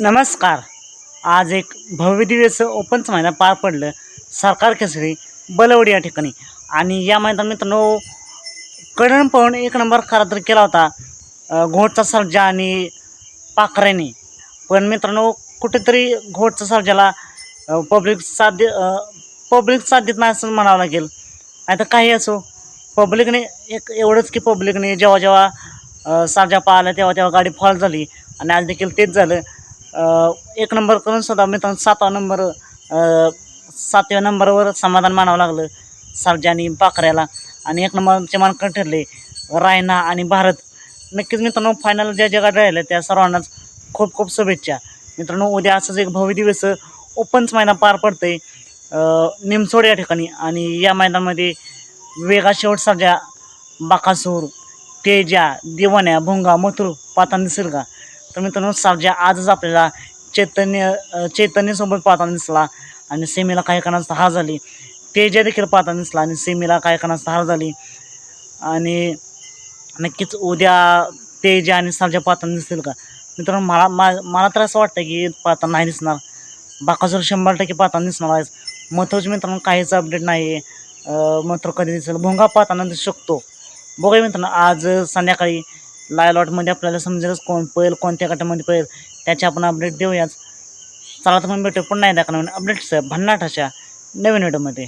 नमस्कार. आज एक भव्य ओपनचं मैदान पार पडलं. सरकार केसरी बलवडी या ठिकाणी. आणि या मैदान मित्रांनो कडण पाहून एक नंबर खरा तर केला होता. घोटचा सर्जा आणि पाखऱ्याने. पण मित्रांनो कुठेतरी घोटचा सर्जाला पब्लिक साथ पब्लिक साथ देत नाही असं म्हणावं लागेल. आता काही असो. पब्लिकने एक एवढंच की पब्लिकने जेव्हा जेव्हा सर्जा पाहिला तेव्हा तेव्हा गाडी फॉल झाली. आणि आज देखील तेच झालं. एक नंबर करून सुद्धा मित्रांनो सातवा नंबर सातव्या नंबरवर समाधान मानावं लागलं सर्जा आणि पाखऱ्याला. आणि एक नंबरचे मानकं ठरले रायना आणि भारत. नक्कीच मित्रांनो फायनल ज्या जगात राहिल्या त्या सर्वांनाच खूप खूप शुभेच्छा. मित्रांनो उद्या असंच एक भव्य दिवस ओपनच मैदान पार पडतंय. अ, निमसोड या ठिकाणी आणि या मैदानामध्ये वेगा शेवट सर्जा बाकासूर तेजा दिवाण्या भोंगा मथुर पातांनी सिरगा. तर मित्रांनो सावजी आजच आपल्याला चैतन्य चैतन्यसोबत पाहताना दिसला आणि सेमीला काही कारणास्तव हार झाली. तेजा देखील पाहताना दिसला आणि सेमीला काही कारणास्तव हार झाली. आणि नक्कीच उद्या तेजा आणि सावजा पाहताना दिसतील का? मित्रांनो मला मा मला तर असं वाटतं की पाहताना नाही दिसणार. बाकासूर शंभर टक्के पाहताना दिसणार आहे मथुरचे मित्रांनो काहीच अपडेट नाही आहे मथुर कधी दिसेल? भोंगा पाहताना दिसू शकतो. बघूया मित्रांनो आज संध्याकाळी लाय लॉटमध्ये आपल्याला समजेलच कोण पळेल कोणत्या गटामध्ये पळेल त्याचे आपण अपडेट देऊयाच चला तर मग भेटू पुन्हा एकदा अपडेट्स भन्नाट अशा नवीन व्हिडिओमध्ये